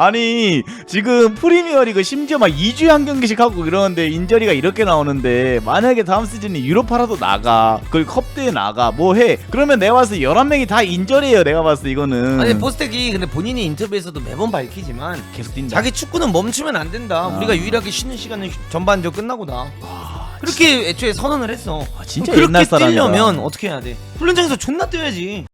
아니 지금 프리미어리그 심지어 막 2주에 한 경기씩 하고 이러는데 인저리가 이렇게 나오는데 만약에 다음 시즌에 유로파라도 나가 그걸 컵대에 나가 뭐 해 그러면 내가 봤을 때 11명이 다 인저리예요 내가 봤을 때 이거는 아니 보스텍이 근데 본인이 인터뷰에서도 매번 밝히지만 계속 뛴다 자기 축구는 멈추면 안 된다. 아. 우리가 유일하게 쉬는 시간은 전반전 끝나고다. 그렇게 애초에 선언을 했어. 아, 진짜 그렇게 옛날 사람이다 뛰려면 어떻게 해야 돼? 훈련장에서 존나 뛰어야지.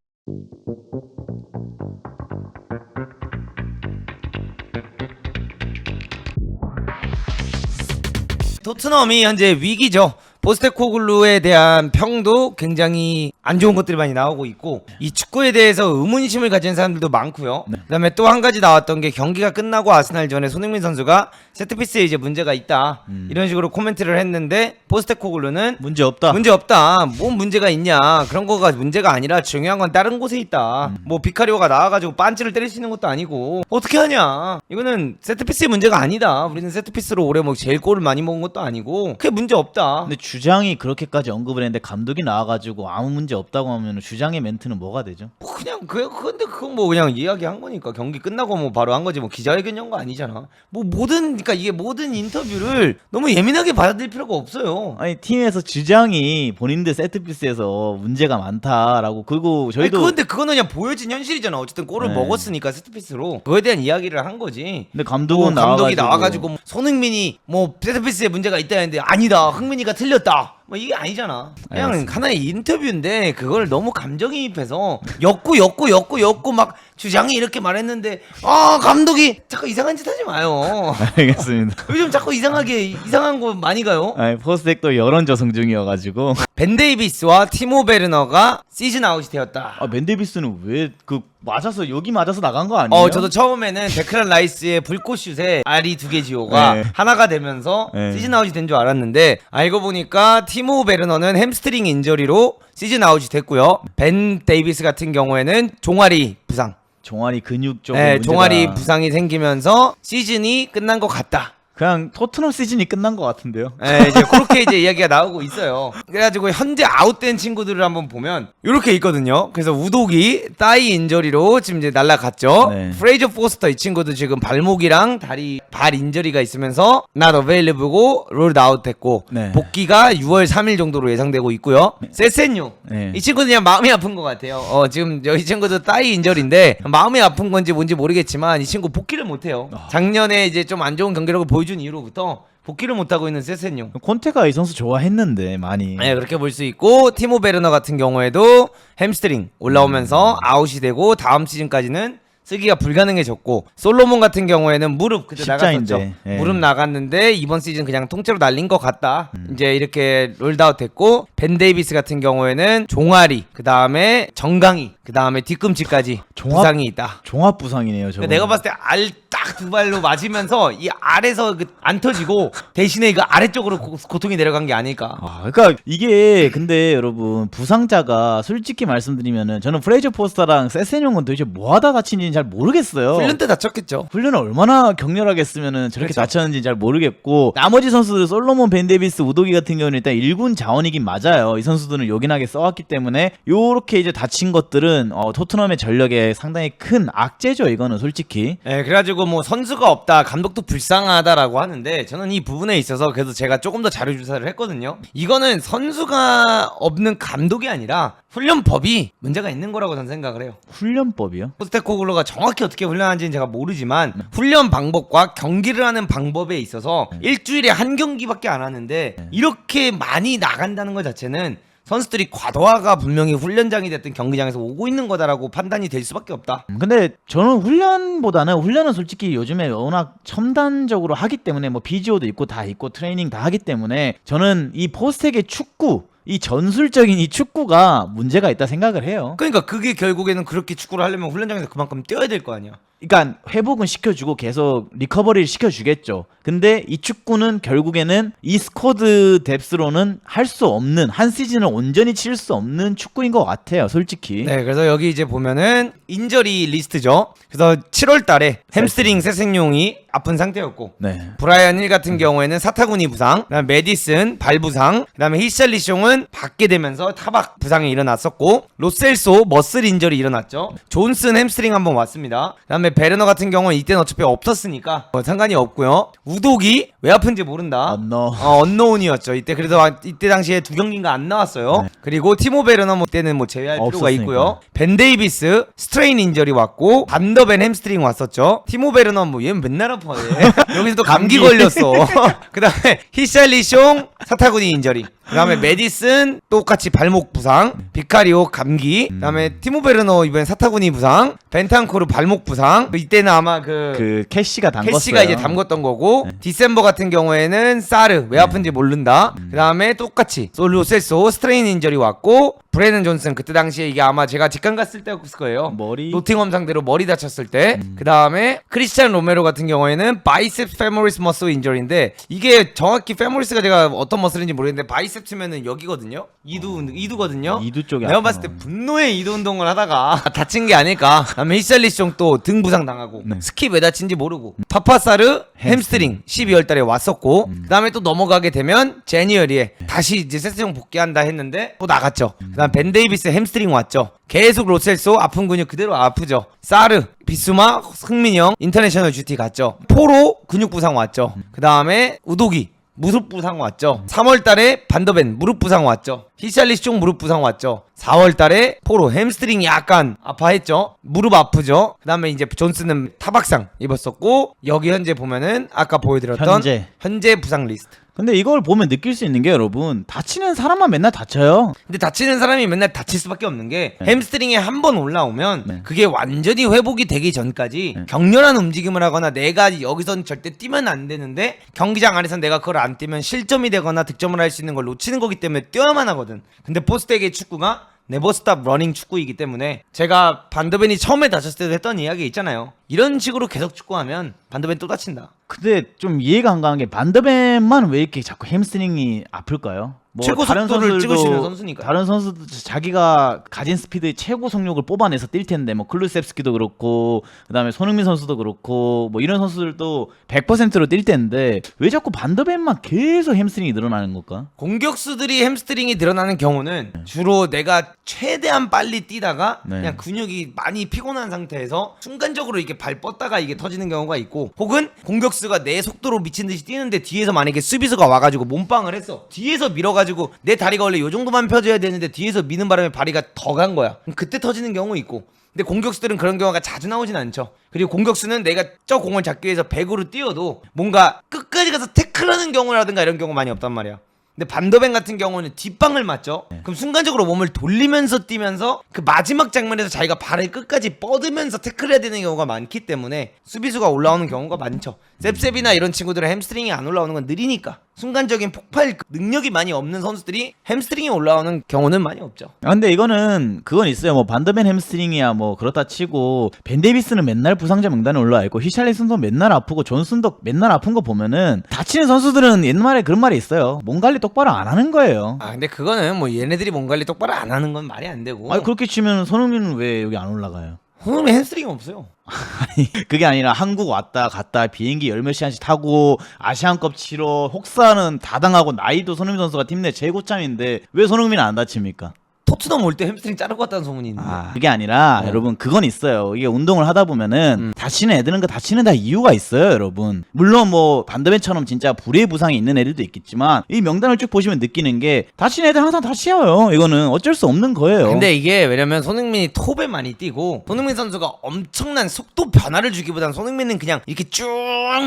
토트넘이 현재 위기죠. 보스테코글루에 대한 평도 굉장히 안 좋은 것들이 많이 나오고 있고 이 축구에 대해서 의문심을 가진 사람들도 많고요. 네. 그다음에 또 한 가지 나왔던 게 경기가 끝나고 아스날 전에 손흥민 선수가 세트피스에 이제 문제가 있다 음. 이런 식으로 코멘트를 했는데 포스테코글루는 문제 없다 문제 없다. 뭔 문제가 있냐. 그런 거가 문제가 아니라 중요한 건 다른 곳에 있다. 음. 뭐 비카리오가 나와가지고 빤치를 때릴 수 있는 것도 아니고 어떻게 하냐. 이거는 세트피스의 문제가 아니다. 우리는 세트피스로 올해 뭐 제일 골을 많이 먹은 것도 아니고 그게 문제 없다. 근데 주장이 그렇게까지 언급을 했는데 감독이 나와가지고 아무 문제 없다고 하면 주장의 멘트는 뭐가 되죠? 뭐 그냥 그 근데 그건 뭐 그냥 이야기한 거니까 경기 끝나고 뭐 바로 한 거지 뭐 기자회견 연거 아니잖아. 뭐 모든 그러니까 이게 모든 인터뷰를 너무 예민하게 받아들일 필요가 없어요. 아니 팀에서 주장이 본인들 세트피스에서 문제가 많다라고 그리고 아니, 저희도 그건데 그거는 그냥 보여진 현실이잖아. 어쨌든 골을 네. 먹었으니까 세트피스로 그거에 대한 이야기를 한 거지. 근데 뭐 감독은 감독이 나와가지고, 나와가지고 뭐 손흥민이 뭐 세트피스에 문제가 있다 했는데 아니다 흥민이가 틀렸다 뭐 이게 아니잖아 그냥 알겠습니다. 하나의 인터뷰인데 그걸 너무 감정이입해서 엮고 엮고 엮고 엮고 막 주장이 이렇게 말했는데 아 감독이 자꾸 이상한 짓 하지 마요 알겠습니다. 요즘 자꾸 이상하게 이상한 거 많이 가요 아니 포스텍도 여론 조성 중이어가지고 벤 데이비스와 티모 베르너가 시즌 아웃이 되었다 아 맨데비스는 왜 그 맞아서 여기 맞아서 나간 거 아니에요? 어, 저도 처음에는 데크란 라이스의 불꽃슛에 알이 두 개 지호가 네. 하나가 되면서 네. 시즌 아웃이 된 줄 알았는데 알고 보니까 티모 베르너는 햄스트링 인저리로 시즌 아웃이 됐고요. 벤 데이비스 같은 경우에는 종아리 부상. 종아리 근육 쪽에 네, 문제가 종아리 부상이 생기면서 시즌이 끝난 것 같다. 그냥 토트넘 시즌이 끝난 것 같은데요. 네, 이제 그렇게 이제 이야기가 나오고 있어요. 그래가지고 현재 아웃된 친구들을 한번 보면 이렇게 있거든요. 그래서 우독이 따이 인저리로 지금 이제 날라갔죠. 네. 프레이저 포스터 이 친구도 지금 발목이랑 다리 발 인저리가 있으면서 not available고 롤드 아웃됐고 네. 복귀가 6월 3일 정도로 예상되고 있고요. 세센유 네. 이 친구는 그냥 마음이 아픈 것 같아요. 어, 지금 이 친구도 따이 인절인데 마음이 아픈 건지 뭔지 모르겠지만 이 친구 복귀를 못해요. 아. 작년에 이제 좀 안 좋은 경기력을 보여 준 이후로부터 복귀를 못하고 있는 세센유. 콘테가 이 선수 좋아했는데 많이. 네, 그렇게 볼 수 있고 티모 베르너 같은 경우에도 햄스트링 올라오면서 음. 아웃이 되고 다음 시즌까지는 쓰기가 불가능해졌고 솔로몬 같은 경우에는 무릎 그때 십자인대. 나갔었죠. 예. 무릎 나갔는데 이번 시즌 그냥 통째로 날린 것 같다. 음. 이제 이렇게 롤드아웃 됐고 벤 데이비스 같은 경우에는 종아리, 그 다음에 정강이, 그 다음에 뒤꿈치까지 종합- 부상이 있다. 종합 부상이네요. 저거. 그러니까 내가 봤을 때 알 딱 두 발로 맞으면서 이 아래서 그 안 터지고 대신에 그 아래쪽으로 고, 고통이 내려간 게 아닐까. 아, 그러니까 이게 근데 여러분 부상자가 솔직히 말씀드리면은 저는 프레이저 포스터랑 세센용은 도대체 뭐 하다 다친지는 잘 모르겠어요. 훈련 때 다쳤겠죠. 훈련을 얼마나 격렬하게 했으면은 저렇게 그렇죠. 다쳤는지 잘 모르겠고 나머지 선수들 솔로몬 벤데비스 우도기 같은 경우는 일단 1군 자원이긴 맞아요 이 선수들은 요긴하게 써왔기 때문에 요렇게 이제 다친 것들은 어, 토트넘의 전력에 상당히 큰 악재죠 이거는 솔직히 네, 그래가지고 뭐 선수가 없다, 감독도 불쌍하다라고 하는데 저는 이 부분에 있어서 그래서 제가 조금 더 자료 조사를 했거든요. 이거는 선수가 없는 감독이 아니라 훈련법이 문제가 있는 거라고 저는 생각을 해요. 훈련법이요 포스테코글로가 정확히 어떻게 훈련하는지는 제가 모르지만 훈련 방법과 경기를 하는 방법에 있어서 일주일에 한 경기밖에 안 하는데 이렇게 많이 나간다는 것 자체는 선수들이 과도화가 분명히 훈련장이 됐든 경기장에서 오고 있는 거다라고 판단이 될 수밖에 없다. 음, 근데 저는 훈련보다는 훈련은 솔직히 요즘에 워낙 첨단적으로 하기 때문에 뭐 비지오도 있고 다 있고 트레이닝 다 하기 때문에 저는 이 포스텍의 축구 이 전술적인 이 축구가 문제가 있다 생각을 해요. 그러니까 그게 결국에는 그렇게 축구를 하려면 훈련장에서 그만큼 뛰어야 될 거 아니야. 그러니까 회복은 시켜주고 계속 리커버리를 시켜주겠죠. 근데 이 축구는 결국에는 이 스쿼드 뎁스로는 할 수 없는 한 시즌을 온전히 칠 수 없는 축구인 것 같아요, 솔직히. 네, 그래서 여기 이제 보면은 인저리 리스트죠. 그래서 7월 달에 햄스트링 새생용이 아픈 상태였고 네. 브라이언 힐 같은 경우에는 사타구니 부상, 그다음 메디슨 발 부상, 그다음에 히샬리숑은 받게 되면서 타박 부상이 일어났었고 로셀소 머슬 인절이 일어났죠. 존슨 햄스트링 한번 왔습니다. 그다음에 그 다음에 베르너 같은 경우는 이때는 어차피 없었으니까 뭐 상관이 없고요. 우독이 왜 아픈지 모른다. 언노. 어, 언노운이었죠. 이때 그래서 아- 이때 당시에 두 경기인가 안 나왔어요. 그리고 티모 베르너 뭐 때는 뭐 제외할 필요가 없었으니까. 있고요. 벤 데이비스 스트레인 인절이 왔고 반더벤 햄스트링 왔었죠. 티모 베르너 뭐 얘는 맨날 아파. 얘. 여기서 또 감기. 걸렸어. 그다음에 히샬리숑 사타구니 인절이. 그다음에 메디슨 똑같이 발목 부상, 비카리오 감기. 그다음에 티모 베르너 이번에 사타구니 부상, 벤탄코르 발목 부상. 그 이때는 아마 그 그 캐시가 담궜어요. 캐시가 이제 담궜던 거고 디셈버 같은 경우에는 사르 왜 아픈지 모른다. 그 다음에 똑같이 솔로 셀소 스트레인 인절이 왔고 브레는 존슨 그때 당시에 이게 아마 제가 직관 갔을 때였을 거예요. 머리? 노팅엄 상대로 머리 다쳤을 때. 그 다음에 크리스찬 로메로 같은 경우에는 바이셉 페모리스 머슬 인절인데 이게 정확히 페모리스가 제가 어떤 머슬인지 모르겠는데 바이셉스면은 여기거든요. 이두 이두거든요. 이두 쪽이 내가 봤을 때 분노의 이도 운동을 하다가 다친 게 아닐까. 다음에 히샬리숑 또등 부상 당하고 네. 스키 왜 다친지 모르고 파파사르 햄스트링 12월 달에 왔었고 그다음에 또 넘어가게 되면 제니어리에 다시 이제 세스용 복귀한다 했는데 또 나갔죠. 그다음 벤 데이비스 햄스트링 왔죠. 계속 로셀소 아픈 근육 그대로 아프죠. 사르 비스마 흥민영 인터내셔널 GT 갔죠. 포로 근육 부상 왔죠. 그다음에 우도기 무릎 부상 왔죠. 3월 달에 반더벤 무릎 부상 왔죠. 히샬리스 쪽 무릎 부상 왔죠. 4월 달에 포로 햄스트링 약간 아파했죠. 무릎 아프죠. 그다음에 이제 존스는 타박상 입었었고 여기 현재 보면은 아까 보여드렸던 현재. 현재 부상 리스트. 근데 이걸 보면 느낄 수 있는 게 여러분 다치는 사람만 맨날 다쳐요. 근데 다치는 사람이 맨날 다칠 수밖에 없는 게 네. 햄스트링이 한 번 올라오면 네. 그게 완전히 회복이 되기 전까지 네. 격렬한 움직임을 하거나 내가 여기선 절대 뛰면 안 되는데 경기장 안에서 내가 그걸 안 뛰면 실점이 되거나 득점을 할 수 있는 걸 놓치는 거기 때문에 뛰어야만 하거든. 근데 포스트에게 축구가 네버스탑 러닝 축구이기 때문에 제가 반더벤이 처음에 다쳤을 때도 했던 이야기 있잖아요. 이런 식으로 계속 축구하면 반더벤 또 다친다. 근데 좀 이해가 안 가는 게 반더벤만 왜 이렇게 자꾸 햄스트링이 아플까요? 뭐 최고 속도를 찍으시는 선수니까요. 다른 선수도 자기가 가진 스피드의 최고 속력을 뽑아내서 뛸 텐데 뭐 클루셉스키도 그렇고 그다음에 손흥민 선수도 그렇고 뭐 이런 선수들도 100%로 뛸 텐데 왜 자꾸 반더벤만 계속 햄스트링이 늘어나는 걸까? 공격수들이 햄스트링이 늘어나는 경우는 주로 내가 최대한 빨리 뛰다가 네. 그냥 근육이 많이 피곤한 상태에서 순간적으로 이게 발 뻗다가 이게 터지는 경우가 있고 혹은 공격수가 내 속도로 미친 듯이 뛰는데 뒤에서 만약에 수비수가 와가지고 몸빵을 했어 뒤에서 밀어가지고 내 다리가 원래 요 정도만 펴져야 되는데 뒤에서 미는 바람에 다리가 더 간 거야 그때 터지는 경우 있고 근데 공격수들은 그런 경우가 자주 나오진 않죠. 그리고 공격수는 내가 저 공을 잡기 위해서 100으로 뛰어도 뭔가 끝까지 가서 태클하는 경우라든가 이런 경우 많이 없단 말이야. 근데 반더벤 같은 경우는 뒷방을 맞죠. 그럼 순간적으로 몸을 돌리면서 뛰면서 그 마지막 장면에서 자기가 발을 끝까지 뻗으면서 태클해야 되는 경우가 많기 때문에 수비수가 올라오는 경우가 많죠. 셉셉이나 이런 친구들은 햄스트링이 안 올라오는 건 느리니까 순간적인 폭발 능력이 많이 없는 선수들이 햄스트링이 올라오는 경우는 많이 없죠. 아, 근데 이거는 그건 있어요. 뭐 반더벤 햄스트링이야 뭐 그렇다 치고 벤 데이비스는 맨날 부상자 명단에 올라와 있고 히샬리슨도 맨날 아프고 존슨도 맨날 아픈 거 보면은 다치는 선수들은 옛말에 그런 말이 있어요. 몸 관리 똑바로 안 하는 거예요. 아 근데 그거는 뭐 얘네들이 몸 관리 똑바로 안 하는 건 말이 안 되고 아니 그렇게 치면 손흥민은 왜 여기 안 올라가요? 오늘 햄스트링 없어요 아니 그게 아니라 한국 왔다 갔다 비행기 열 몇 시간씩 타고 아시안컵 치러 혹사는 다 당하고 나이도 손흥민 선수가 팀 내 최고참인데 왜 손흥민은 안 다칩니까? 토트넘 올 때 햄스트링 자르고 왔다는 소문이 있는데 아, 그게 아니라 네. 여러분 그건 있어요. 이게 운동을 하다 보면은 다치는 애들은 그 다치는 다 이유가 있어요, 여러분. 물론 뭐 반더벤처럼 진짜 불의 부상이 있는 애들도 있겠지만 이 명단을 쭉 보시면 느끼는 게 다치는 애들 항상 다치어요. 이거는 어쩔 수 없는 거예요. 근데 이게 왜냐면 손흥민이 톱에 많이 뛰고 손흥민 선수가 엄청난 속도 변화를 주기보단 손흥민은 그냥 이렇게 쭉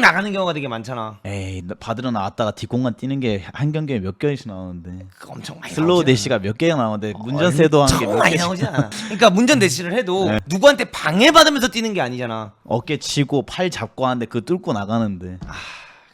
나가는 경우가 되게 많잖아 에이 나- 받으러 나왔다가 뒷공간 뛰는 게 한 경기에 몇 개씩 나오는데 그거 엄청 많이 슬로우 나오지 대시가 몇 개가 나오는데 문전세도 한게 엄청 몇 많이 개씩 않아 그러니까 문전 대시를 해도 네. 누구한테 방해받으면서 뛰는 게 아니잖아 어깨 치고 팔 잡고 하는데 그 뚫고 나가는데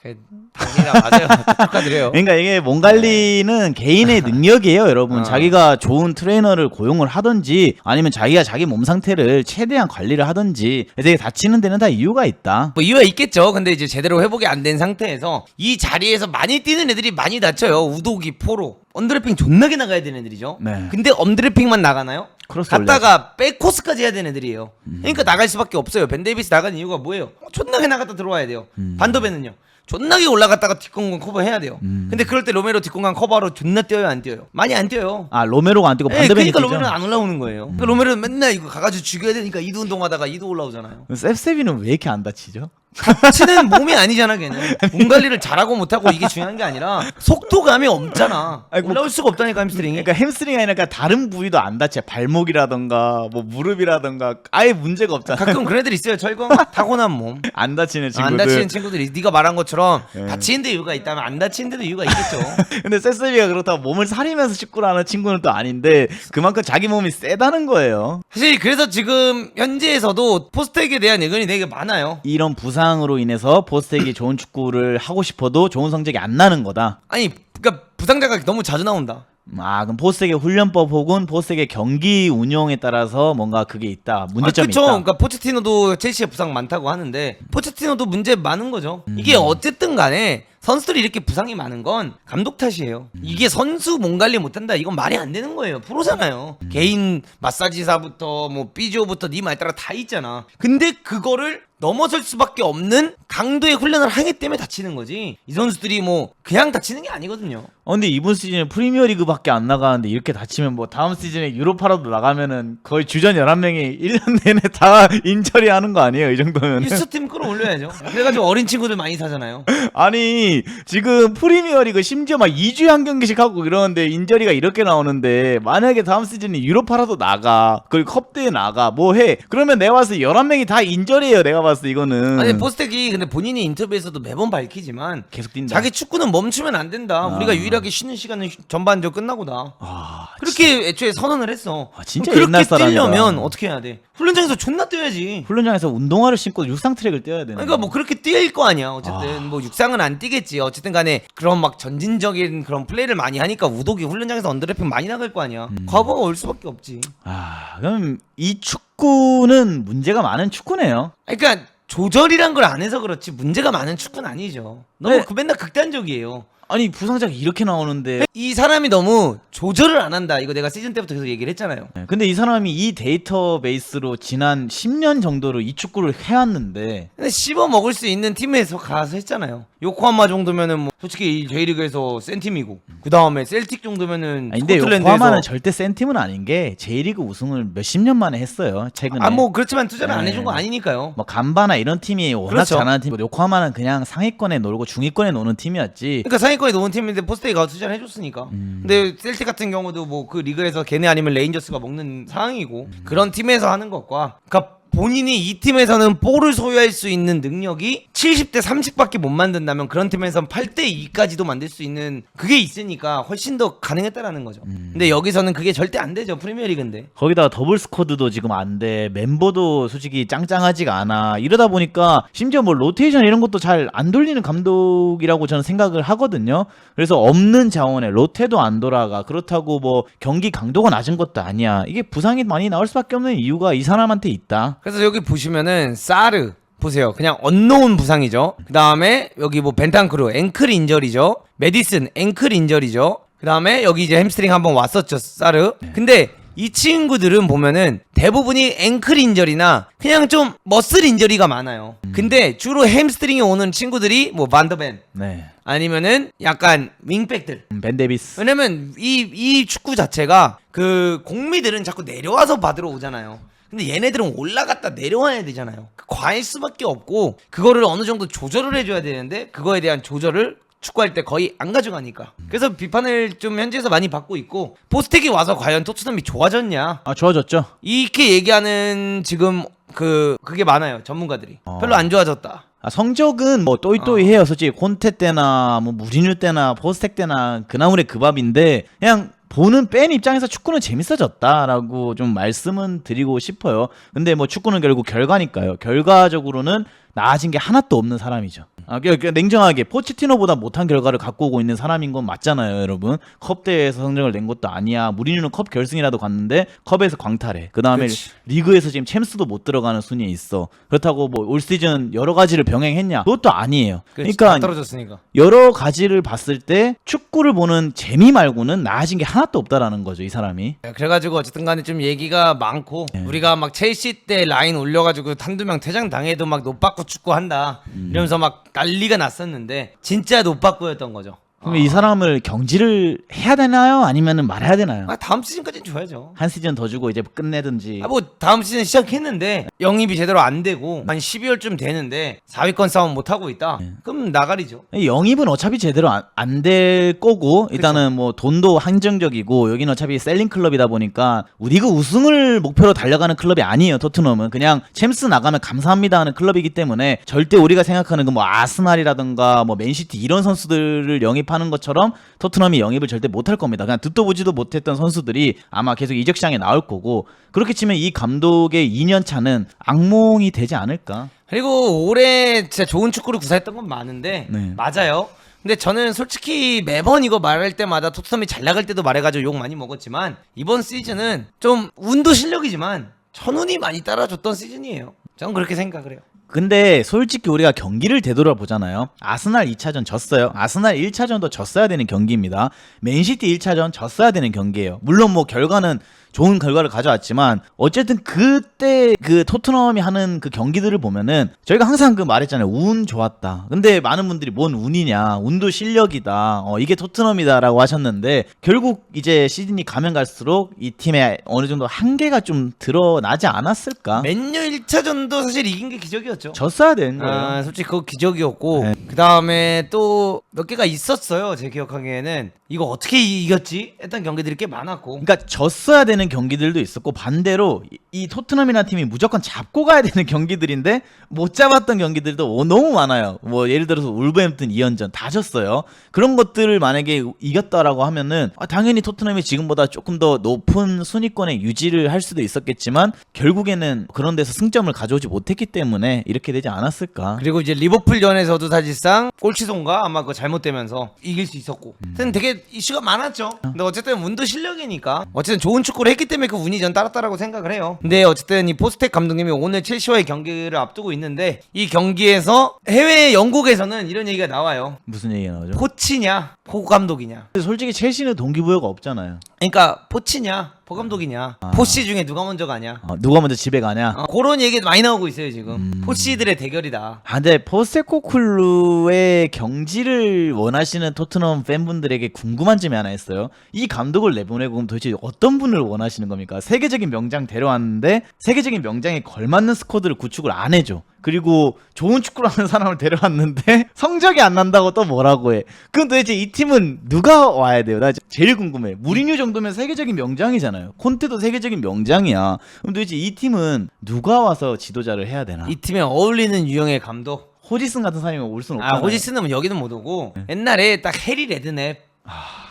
그 당연히 맞아요 축하드려요 그러니까 이게 몸 관리는 개인의 능력이에요, 여러분. 어. 자기가 좋은 트레이너를 고용을 하든지 아니면 자기가 자기 몸 상태를 최대한 관리를 하든지 되게 다치는 데는 다 이유가 있다. 뭐 이유가 있겠죠. 근데 이제 제대로 회복이 안 된 상태에서 이 자리에서 많이 뛰는 애들이 많이 다쳐요. 우도기, 포로. 언드래핑 존나게 나가야 되는 애들이죠. 네. 근데 언드래핑만 나가나요? 크로스 갔다가 백코스까지 해야 되는 애들이에요. 그러니까 나갈 수밖에 없어요. 벤 데이비스 나간 이유가 뭐예요? 어, 존나게 나갔다 들어와야 돼요. 반더벤은요. 존나게 올라갔다가 뒷공간 커버해야 돼요. 근데 그럴 때 로메로 뒷공간 커버로 존나 뛰어요, 안 뛰어요? 많이 안 뛰어요. 아 로메로가 안 뛰고 예, 반대벤이 그러니까 뛰죠. 로메로는 안 올라오는 거예요. 그 로메로는 맨날 이거 가가지고 죽여야 되니까 이도 운동하다가 이도 올라오잖아요. 셉셉이는 왜 이렇게 안 다치죠? 다치는 몸이 아니잖아 걔는 몸 관리를 잘하고 못하고 이게 중요한 게 아니라 속도감이 없잖아 아이고, 올라올 수가 없다니까 햄스트링이 그러니까 햄스트링이 아니라 그러니까 다른 부위도 안 다쳐. 발목이라던가 뭐 무릎이라던가 아예 문제가 없잖아. 가끔 그런 애들 있어요 철거 타고난 몸 안 다치는 친구들. 안 다치는 친구들이 네가 말한 것처럼 예. 다치는 데 이유가 있다면 안 다치는 데도 이유가 있겠죠 근데 셉셉이가 그렇다고 몸을 사리면서 축구를 하는 친구는 또 아닌데 그만큼 자기 몸이 세다는 거예요. 사실 그래서 지금 현지에서도 포스텍에 대한 의견이 되게 많아요 이런 부상으로 인해서 보스텍이 좋은 축구를 하고 싶어도 좋은 성적이 안 나는 거다. 아니 그러니까 부상자가 너무 자주 나온다 음, 아 그럼 보스텍의 훈련법 혹은 보스텍의 경기 운영에 따라서 뭔가 그게 있다. 문제점이 아, 그쵸. 있다. 그러니까 포체티노도 첼시에 부상 많다고 하는데 포체티노도 문제 많은 거죠. 음. 이게 어쨌든 간에 선수들이 이렇게 부상이 많은 건 감독 탓이에요. 음. 이게 선수 몸 관리 못한다. 이건 말이 안 되는 거예요. 프로잖아요. 음. 개인 마사지사부터 뭐 삐지오부터 니말 따라 다 있잖아. 근데 그거를 넘어설 수밖에 없는 강도의 훈련을 하기 때문에 다치는 거지. 이 선수들이 뭐 그냥 다치는 게 아니거든요. 어, 근데 이번 시즌에 프리미어 리그밖에 안 나가는데 이렇게 다치면 뭐 다음 시즌에 유로파라도 나가면은 거의 주전 11명이 1년 내내 다 인처리 하는 거 아니에요? 이 정도면. 유스팀 끌어올려야죠. 그래가지고 어린 친구들 많이 사잖아요. 아니, 지금 프리미어 리그 심지어 막 2주에 한 경기씩 하고 이러는데 인저리가 이렇게 나오는데 만약에 다음 시즌에 유로파라도 나가. 그리고 컵대회 나가. 뭐 해. 그러면 내가 봤을 때 11명이 다 인저리예요. 내가 봤을 때 이거는. 아니 포스텍이 근데 본인이 인터뷰에서도 매번 밝히지만 계속 뛴다. 자기 축구는 멈추면 안 된다. 아. 우리가 유일 하게 쉬는 시간은 휴- 전반전 끝나고다. 아, 그렇게 애초에 선언을 했어. 아, 진짜 그럼 옛날 그렇게 사람이다. 뛰려면 어떻게 해야 돼? 훈련장에서 존나 뛰어야지. 훈련장에서 운동화를 신고 육상 트랙을 뛰어야 되는. 그러니까 뭐 그렇게 뛸 거 아니야. 어쨌든 아. 뭐 육상은 안 뛰겠지. 어쨌든 간에 그런 막 전진적인 그런 플레이를 많이 하니까 우독이 훈련장에서 언더래핑 많이 나갈 거 아니야. 음. 과부가 올 수밖에 없지. 아, 그럼 이 축구는 문제가 많은 축구네요. 그러니까 조절이란 걸 안 해서 그렇지 문제가 많은 축구는 아니죠. 너무 네. 그 맨날 극단적이에요. 아니 부상자가 이렇게 나오는데 이 사람이 너무 조절을 안 한다. 이거 내가 시즌 때부터 계속 얘기를 했잖아요. 네, 근데 이 사람이 이 데이터베이스로 지난 10년 정도로 이 축구를 해왔는데 근데 씹어 먹을 수 있는 팀에서 가서 했잖아요. 요코하마 정도면은 뭐 솔직히 이 J리그에서 센 팀이고 그 다음에 셀틱 정도면은 아니, 근데 스코틀랜드에서 요코하마는 절대 센 팀은 아닌 게 J리그 우승을 몇십 년 만에 했어요 최근에 아 뭐 그렇지만 투자를 안 네. 해준 거 아니니까요. 뭐 간바나 이런 팀이 워낙 그렇죠. 잘하는 팀 요코하마는 그냥 상위권에 놀고 중위권에 노는 팀이었지 그러니까 상위권에 놓은 팀인데 포스테이 가서 투자를 해줬으니까. 음. 근데 셀틱 같은 경우도 뭐 그 리그에서 걔네 아니면 레인저스가 먹는 상황이고 음. 그런 팀에서 하는 것과 그러니까 본인이 이 팀에서는 볼을 소유할 수 있는 능력이 70대 30밖에 못 만든다면 그런 팀에서는 8대 2까지도 만들 수 있는 그게 있으니까 훨씬 더 가능했다라는 거죠. 음. 근데 여기서는 그게 절대 안 되죠. 프리미어리그인데. 거기다가 더블 스쿼드도 지금 안 돼. 멤버도 솔직히 짱짱하지가 않아. 이러다 보니까 심지어 뭐 로테이션 이런 것도 잘 안 돌리는 감독이라고 저는 생각을 하거든요. 그래서 없는 자원에 로테도 안 돌아가. 그렇다고 뭐 경기 강도가 낮은 것도 아니야. 이게 부상이 많이 나올 수밖에 없는 이유가 이 사람한테 있다. 그래서 여기 보시면은 사르 보세요. 그냥 언노운 부상이죠. 그 다음에 여기 뭐 벤탄크루 앵클 인절이죠. 메디슨 앵클 인절이죠. 그 다음에 여기 이제 햄스트링 한번 왔었죠. 사르. 근데 이 친구들은 보면은 대부분이 앵클 인절이나 그냥 좀 머슬 인절이가 많아요. 근데 주로 햄스트링이 오는 친구들이 뭐 반더벤 네. 아니면은 약간 윙백들. 음, 벤 데비스. 왜냐면 이, 이 축구 자체가 그 공미들은 자꾸 내려와서 받으러 오잖아요. 근데 얘네들은 올라갔다 내려와야 되잖아요. 그 과일 수밖에 없고 그거를 어느 정도 조절을 해줘야 되는데 그거에 대한 조절을 축구할 때 거의 안 가져가니까. 그래서 비판을 좀 현지에서 많이 받고 있고 포스텍이 와서 과연 토트넘이 좋아졌냐 아 좋아졌죠. 이렇게 얘기하는 지금 그 그게 많아요 전문가들이 어. 별로 안 좋아졌다. 아, 성적은 뭐 또이또이해요. 솔직히 콘테 때나 뭐 무리뉴 때나 포스텍 때나 그나물의 그 밥인데 그냥 보는 팬 입장에서 축구는 재밌어졌다라고 좀 말씀은 드리고 싶어요. 근데 뭐 축구는 결국 결과니까요. 결과적으로는 나아진 게 하나도 없는 사람이죠. 아, 그, 그 냉정하게 포치티노보다 못한 결과를 갖고 오고 있는 사람인 건 맞잖아요, 여러분. 컵 대회에서 성적을 낸 것도 아니야. 무리뉴는 컵 결승이라도 갔는데 컵에서 광탈해. 그 다음에 그치. 리그에서 지금 챔스도 못 들어가는 순위에 있어. 그렇다고 뭐 올 시즌 여러 가지를 병행했냐? 그것도 아니에요. 그치, 그러니까 다 떨어졌으니까. 여러 가지를 봤을 때 축구를 보는 재미 말고는 나아진 게 하나도 없다라는 거죠, 이 사람이. 네, 그래가지고 어쨌든 간에 좀 얘기가 많고 네. 우리가 막 첼시 때 라인 올려가지고 한두 명 퇴장 당해도 막 노빠꾸 축구 한다 음. 이러면서 막 난리가 났었는데 진짜 노빠꾸였던 거죠. 그럼 이 사람을 경질을 해야 되나요? 아니면은 말해야 되나요? 아, 다음 시즌까지 는 줘야죠. 한 시즌 더 주고 이제 끝내든지. 아, 뭐 다음 시즌 시작했는데 영입이 제대로 안 되고 한 12월쯤 되는데 4위권 싸움 못 하고 있다. 네. 그럼 나가리죠. 영입은 어차피 제대로 안 될 거고 일단은 뭐 돈도 한정적이고 여기는 어차피 셀링 클럽이다 보니까 리그 우승을 목표로 달려가는 클럽이 아니에요 토트넘은 그냥 챔스 나가면 감사합니다 하는 클럽이기 때문에 절대 우리가 생각하는 그 뭐 아스날이라든가 뭐 맨시티 이런 선수들을 영입하는 것처럼 토트넘이 영입을 절대 못할 겁니다 그냥 듣도 보지도 못했던 선수들이 아마 계속 이적 시장에 나올 거고 그렇게 치면 이 감독의 2년 차는 악몽이 되지 않을까 그리고 올해 진짜 좋은 축구를 구사했던 건 많은데 네. 맞아요. 근데 저는 솔직히 매번 이거 말할 때마다 토트넘이 잘 나갈 때도 말해가지고 욕 많이 먹었지만 이번 시즌은 좀 운도 실력이지만 천운이 많이 따라줬던 시즌이에요. 저는 그렇게 생각을 해요. 근데 솔직히 우리가 경기를 되돌아보잖아요. 아스날 2차전 졌어요. 아스날 1차전도 졌어야 되는 경기입니다. 맨시티 1차전 졌어야 되는 경기예요. 물론 뭐 결과는 좋은 결과를 가져왔지만 어쨌든 그때 그 토트넘이 하는 그 경기들을 보면은 저희가 항상 그 말했잖아요. 운 좋았다. 근데 많은 분들이 뭔 운이냐. 운도 실력이다. 어, 이게 토트넘이다라고 하셨는데 결국 이제 시즌이 가면 갈수록 이 팀의 어느 정도 한계가 좀 드러나지 않았을까? 맨유 1차전도 사실 이긴 게 기적이었죠. 졌어야 되는 거예요. 아, 솔직히 그거 기적이었고 네. 그 다음에 또 몇 개가 있었어요. 제 기억하기에는 이거 어떻게 이- 이겼지? 했던 경기들이 꽤 많았고 그러니까 졌어야 되는 경기들도 있었고 반대로 이, 이 토트넘이나 팀이 무조건 잡고 가야 되는 경기들인데 못 잡았던 경기들도 오- 너무 많아요. 뭐 예를 들어서 울버햄튼 2연전 다 졌어요. 그런 것들을 만약에 이겼다라고 하면은 아, 당연히 토트넘이 지금보다 조금 더 높은 순위권에 유지를 할 수도 있었겠지만 결국에는 그런 데서 승점을 가져오지 못했기 때문에 이렇게 되지 않았을까. 그리고 이제 리버풀전에서도 사실상 골치손가 아마 그거 잘못되면서 이길 수 있었고 하여튼 되게 이슈가 많았죠. 근데 어쨌든 운도 실력이니까. 어쨌든 좋은 축구를 했기 때문에 그 운이 전 따랐다라고 생각을 해요. 근데 어쨌든 이 포스텍 감독님이 오늘 첼시와의 경기를 앞두고 있는데 이 경기에서 해외 영국에서는 이런 얘기가 나와요. 무슨 얘기가 나오죠? 코치냐 포 감독이냐. 근데 솔직히 첼시는 동기부여가 없잖아요. 그러니까 포치냐 포 감독이냐 아. 포시 중에 누가 먼저 가냐 어, 누가 먼저 집에 가냐? 어, 그런 얘기 많이 나오고 있어요 지금 음. 포시들의 대결이다 아, 근데 포스테코클루의 경지를 원하시는 토트넘 팬분들에게 궁금한 점이 하나 있어요. 이 감독을 내보내고 그럼 도대체 어떤 분을 원하시는 겁니까? 세계적인 명장 데려왔는데 세계적인 명장에 걸맞는 스쿼드를 구축을 안 해줘. 그리고 좋은 축구를 하는 사람을 데려왔는데 성적이 안 난다고 또 뭐라고 해. 그럼 도대체 이 팀은 누가 와야 돼요? 나 제일 궁금해. 무리뉴 정도 면 세계적인 명장이잖아요. 콘테도 세계적인 명장이야. 그럼 도대체 이 팀은 누가 와서 지도자를 해야 되나? 이 팀에 어울리는 유형의 감독 호지슨 같은 사람이 올 수는 없잖아요. 아 호지스는 여기는 못 오고 옛날에 딱 해리 레드넵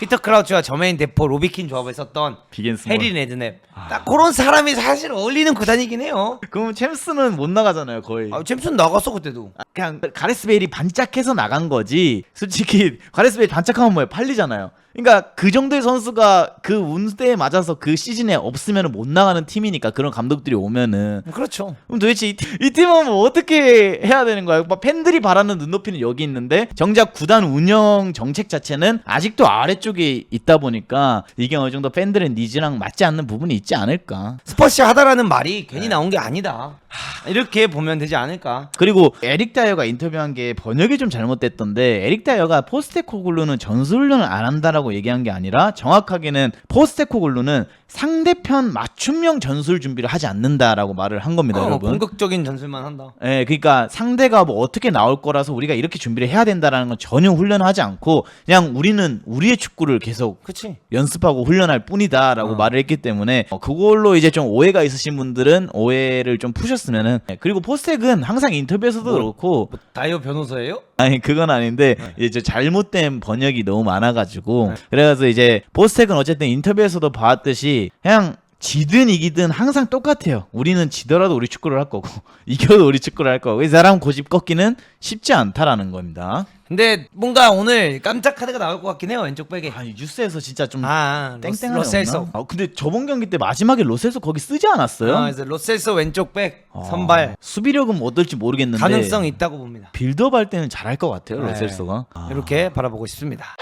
피터 크라우치와 저메인 데포 로비킨 조합을 썼던 비겐스 해리 레드넵 딱 그런 사람이 사실 어울리는 구단이긴 해요 그럼 챔스는 못 나가잖아요 거의. 아, 잼슨 나갔어 그때도 아, 그냥 가레스 베일이 반짝해서 나간 거지. 솔직히 가레스 베일 반짝하면 뭐예요? 팔리잖아요. 그러니까 그 정도의 선수가 그 운대에 맞아서 그 시즌에 없으면 못 나가는 팀이니까 그런 감독들이 오면은. 그렇죠. 그럼 도대체 이, 팀- 이 팀은 뭐 어떻게 해야 되는 거야? 막 팬들이 바라는 눈높이는 여기 있는데 정작 구단 운영 정책 자체는 아직도 아래쪽에 있다 보니까 이게 어느 정도 팬들의 니즈랑 맞지 않는 부분이 있지 않을까? 스퍼시 하다라는 말이 괜히 나온 게 아니다. 이렇게 보면 되지 않을까? 그리고 에릭 다이어가 인터뷰한 게 번역이 좀 잘못됐던데 에릭 다이어가 포스테코글루는 전술훈련을 안 한다라고 얘기한 게 아니라 정확하게는 포스테코글루는 상대편 맞춤형 전술 준비를 하지 않는다라고 말을 한 겁니다, 어, 여러분. 본격적인 전술만 한다 예, 그러니까 상대가 뭐 어떻게 나올 거라서 우리가 이렇게 준비를 해야 된다라는 건 전혀 훈련하지 않고 그냥 우리는 우리의 축구를 계속 그치 연습하고 훈련할 뿐이다라고 어. 말을 했기 때문에 어, 그걸로 이제 좀 오해가 있으신 분들은 오해를 좀 푸셨으면은 예, 그리고 포스텍은 항상 인터뷰에서도 뭐, 그렇고 뭐 다이어 변호사예요? 아니 그건 아닌데 네. 이제 잘못된 번역이 너무 많아가지고 그래서 이제 포스텍은 어쨌든 인터뷰에서도 봤듯이 그냥 지든 이기든 항상 똑같아요. 우리는 지더라도 우리 축구를 할 거고 이겨도 우리 축구를 할 거고 이 사람 고집 꺾기는 쉽지 않다라는 겁니다. 근데 뭔가 오늘 깜짝 카드가 나올 것 같긴 해요 왼쪽 백에. 아, 이 뉴스에서 진짜 좀 아, 땡땡하네. 로셀소. 없나? 아, 근데 저번 경기 때 마지막에 로셀소 거기 쓰지 않았어요? 아, 그래서 로셀소 왼쪽 백 아, 선발 수비력은 어떨지 모르겠는데 가능성 있다고 봅니다. 빌드업 할 때는 잘할 것 같아요 네. 로셀소가. 아. 이렇게 바라보고 싶습니다.